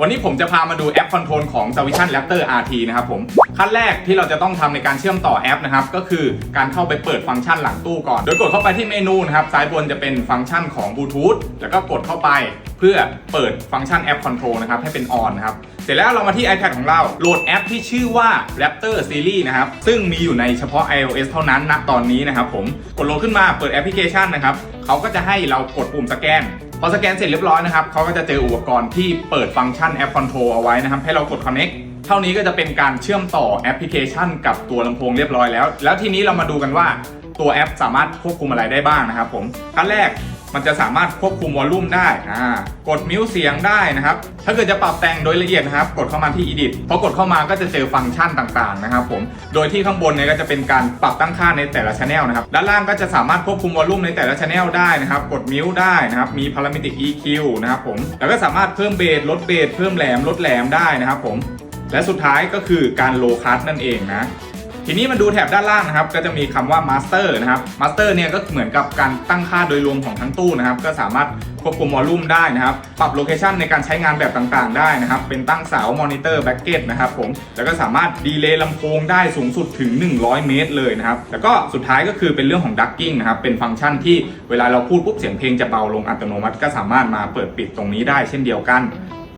วันนี้ผมจะพามาดูแอปคอนโทรลของ s w i s i o n Raptor RT นะครับผมขั้นแรกที่เราจะต้องทำในการเชื่อมต่อแอปนะครับก็คือการเข้าไปเปิดฟังก์ชันหลังตู้ก่อน โดยกดเข้าไปที่เมนูนะครับซ้ายบนจะเป็นฟังก์ชันของบลูทูธแล้วก็กดเข้าไปเพื่อเปิดฟังก์ชันแอปคอนโทรลนะครับให้เป็นออนนะครับเสร็จแล้วเรามาที่ iPad ของเราโหลดแอปที่ชื่อว่า Raptor Series นะครับซึ่งมีอยู่ในเฉพาะ iOS เท่านั้นณตอนนี้นะครับผมกดโหลดขึ้นมาเปิดแอปพลิเคชันนะครับเขาก็จะให้เรากดปุ่มสแกน พอสแกนเสร็จเรียบร้อยนะครับเขาก็จะเจออุปกรณ์ที่เปิดฟังก์ชันแอปคอนโทร์เอาไว้นะครับ ให้เรากด Connect เท่านี้ก็จะเป็นการเชื่อมต่อแอปพลิเคชันกับตัวลำโพงเรียบร้อยแล้ว แล้วทีนี้เรามาดูกันว่าตัวแอปสามารถควบคุมอะไรได้บ้างนะครับผมขั้นแรก มันจะสามารถควบคุมวอลลุ่มได้อ่ากดมิวเสียงได้นะครับ ถ้าเกิดจะปรับแต่งโดยละเอียดนะครับ กดเข้ามาที่ Edit พอกดเข้ามาก็จะเจอฟังก์ชันต่างๆนะครับผมโดยที่ข้างบนเนี่ยก็จะเป็นการปรับตั้งค่าในแต่ละช anel นะครับด้านล่างก็จะสามารถควบคุมวอลลุ่มในแต่ละช anel ได้นะครับ กดมิวได้นะครับมี parametric EQ นะครับผมแล้วก็สามารถเพิ่มเบสลดเบสเพิ่มแหลมลดแหลมได้นะครับผมและสุดท้ายก็คือการโลคัสนั่นเองนะ ทีนี้มาดูแถบด้านล่างนะครับ ก็จะมีคำว่า Master นะครับ Master เนี่ยก็เหมือนกับการตั้งค่าโดยรวมของทั้งตู้นะครับ ก็สามารถควบคุมวอลลุ่มได้นะครับ ปรับโลเคชันในการใช้งานแบบต่างๆ ได้นะครับ เป็นตั้งเสามอนิเตอร์แบ็กเก็ตนะครับผม แล้วก็สามารถดีเลย์ลำโพงได้สูงสุดถึง 100 เมตรเลยนะครับ แล้วก็สุดท้ายก็คือเป็นเรื่องของดักกิ้งนะครับ เป็นฟังก์ชันที่เวลาเราพูดปุ๊บเสียงเพลงจะเบาลงอัตโนมัติ ก็สามารถมาเปิดปิดตรงนี้ได้เช่นเดียวกัน